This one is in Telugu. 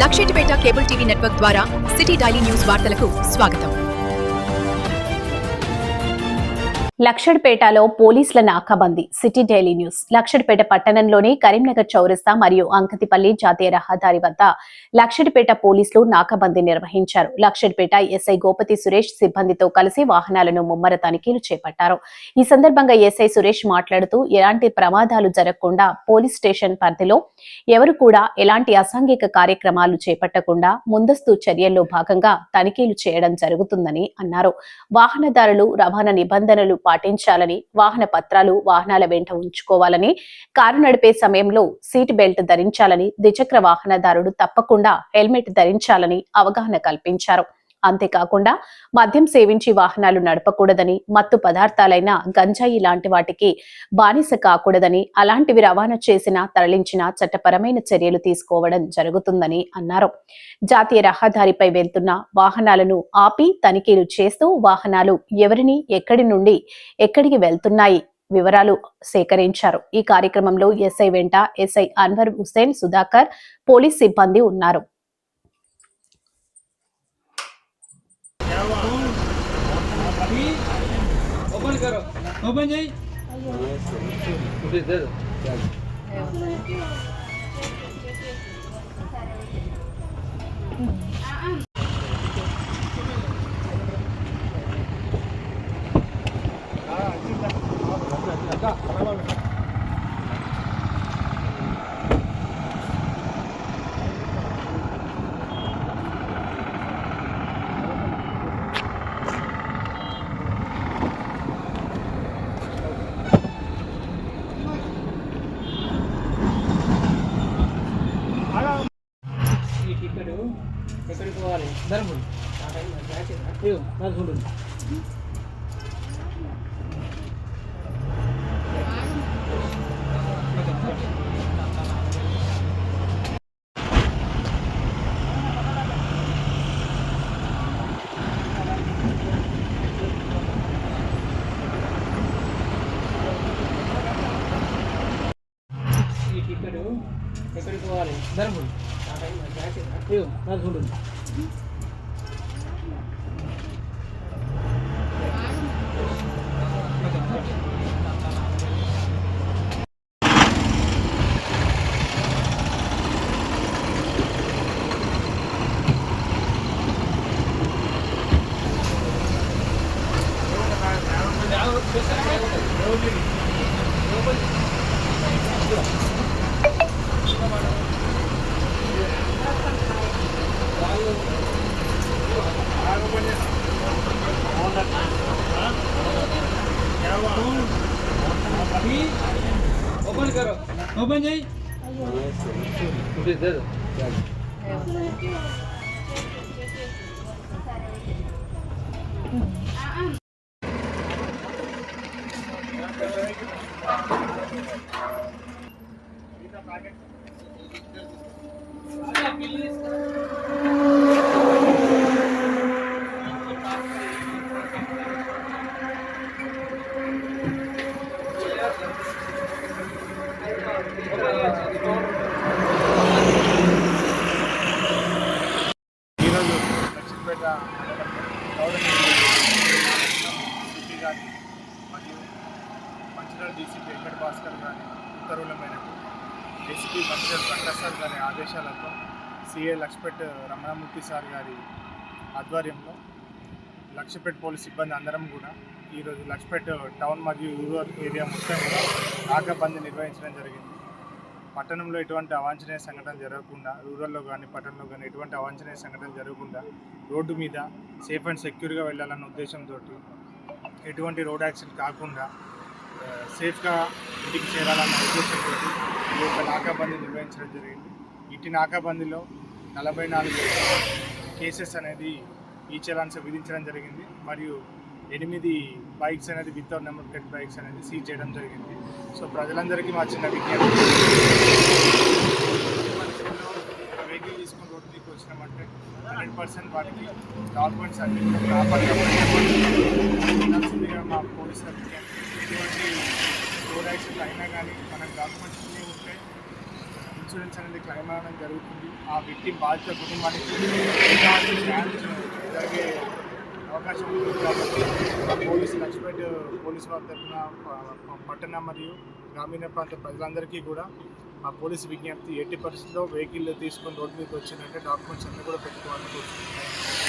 లక్షెట్టిపేట కేబుల్ టీవీ నెట్వర్క్ ద్వారా సిటీ డైలీ న్యూస్ వార్తలకు స్వాగతం. లక్షడ్పేటలో పోలీసుల నాకాబందీ సిటీ డైలీ న్యూస్. లక్షడ్పేట పట్టణంలోని కరీంనగర్ చౌరస్తా మరియు అంకతిపల్లి జాతీయ రహదారి వద్ద లక్షడ్పేట పోలీసులు నాకాబందీ నిర్వహించారు. లక్షడ్పేట ఎస్ఐ గోపతి సురేష్ సిబ్బందితో కలిసి వాహనాలను ముమ్మర తనిఖీలు చేపట్టారు. ఈ సందర్భంగా ఎస్ఐ సురేష్ మాట్లాడుతూ ఎలాంటి ప్రమాదాలు జరగకుండా పోలీస్ స్టేషన్ పరిధిలో ఎవరు కూడా ఎలాంటి అసాంఘిక కార్యక్రమాలు చేపట్టకుండా ముందస్తు చర్యల్లో భాగంగా తనిఖీలు చేయడం జరుగుతుందని అన్నారు. వాహనదారులు రవాణా నిబంధనలు పాటించాలని వాహన పత్రాలు వాహనాల వెంట ఉంచుకోవాలని కారు నడిపే సమయంలో సీట్ బెల్ట్ ధరించాలని ద్విచక్ర వాహనదారుడు తప్పకుండా హెల్మెట్ ధరించాలని అవగాహన కల్పించారు. అంతేకాకుండా మద్యం సేవించి వాహనాలు నడపకూడదని మత్తు పదార్థాలైన గంజాయి లాంటి వాటికి బానిస కాకూడదని అలాంటివి రవాణా చేసినా తరలించినా చట్టపరమైన చర్యలు తీసుకోవడం జరుగుతుందని అన్నారు. జాతీయ రహదారిపై వెళ్తున్న వాహనాలను ఆపి తనిఖీలు చేస్తూ వాహనాలు ఎవరిని ఎక్కడి నుండి ఎక్కడికి వెళ్తున్నాయి వివరాలు సేకరించారు. ఈ కార్యక్రమంలో ఎస్ఐ వెంట ఎస్ఐ అన్వర్ హుసేన్ సుధాకర్ పోలీస్ సిబ్బంది ఉన్నారు. ओपन करो ओपन जी Thank you. ఎక్కడికి పోవాలి ధర్మపురి ధర్మపురి చూడండి Thank you. ఓపెన్ చేయి. ప్యాకెట్ సిపి గారి మరియు మంచిర్యాల డీసీపీ వెంకట భాస్కర్ గారి ఉత్తర్వుల మేరకు ఎస్పీ మంచిర్యాల ప్రకాశ్ గారి ఆదేశాలతో సిఏ లక్ష్పేట్ రమణమూర్తి సార్ గారి ఆధ్వర్యంలో లక్ష్మీపేట పోలీస్ సిబ్బంది అందరం కూడా ఈరోజు లక్ష్మీపేట టౌన్ మరియు రూరల్ ఏరియా మొత్తం కూడా నాకాబందీ నిర్వహించడం జరిగింది. పట్టణంలో ఎటువంటి అవాంఛనీయ సంఘటనలు జరగకుండా రూరల్లో కానీ పట్టణంలో కానీ ఎటువంటి అవాంఛనీయ సంఘటనలు జరగకుండా రోడ్డు మీద సేఫ్ అండ్ సెక్యూర్గా వెళ్ళాలన్న ఉద్దేశంతో ఎటువంటి రోడ్ యాక్సిడెంట్ కాకుండా సేఫ్గా ఇంటికి చేరాలన్న ఉద్దేశంతో ఈ యొక్క నాకాబందీ నిర్వహించడం జరిగింది. ఇటు నాకాబందీలో నలభై నాలుగు కేసెస్ అనేది ఈ చలాన్స్ విధించడం జరిగింది. మరియు ఎనిమిది బైక్స్ అనేది వితౌట్ నెంబర్ ప్లేట్ బైక్స్ అనేది సీజ్ చేయడం జరిగింది. సో ప్రజలందరికీ మా చిన్న విజ్ఞప్తి. వెహికల్ తీసుకొని రోడ్డు మీకు వచ్చినామంటే హండ్రెడ్ పర్సెంట్ వాటికి డాక్యుమెంట్స్ అన్ని కూడా ప్రాపర్గా పోలీస్ మా పోలీసులకి ఎటువంటి రోడ్ యాక్సిడెంట్ అయినా కానీ మన డాక్యుమెంట్స్ అన్నీ ఉంటే ఇన్సూరెన్స్ అనేది క్లెయిమ్ అవ్వడం జరుగుతుంది. ఆ వ్యక్తి బాధిత కుటుంబానికి జరిగే అవకాశం ఉంటుంది కాబట్టి పోలీసు లక్ష్మీపేట పోలీసు వారి తరఫున పట్టణ మరియు గ్రామీణ ప్రాంత ప్రజలందరికీ కూడా ఆ పోలీసు విజ్ఞప్తి ఎట్టి పరిస్థితుల్లో వెహికల్ తీసుకొని రోడ్డు మీదకి వచ్చిందంటే డాక్యుమెంట్స్ అన్నీ కూడా పెట్టుకోవాలని కోరుతున్నాను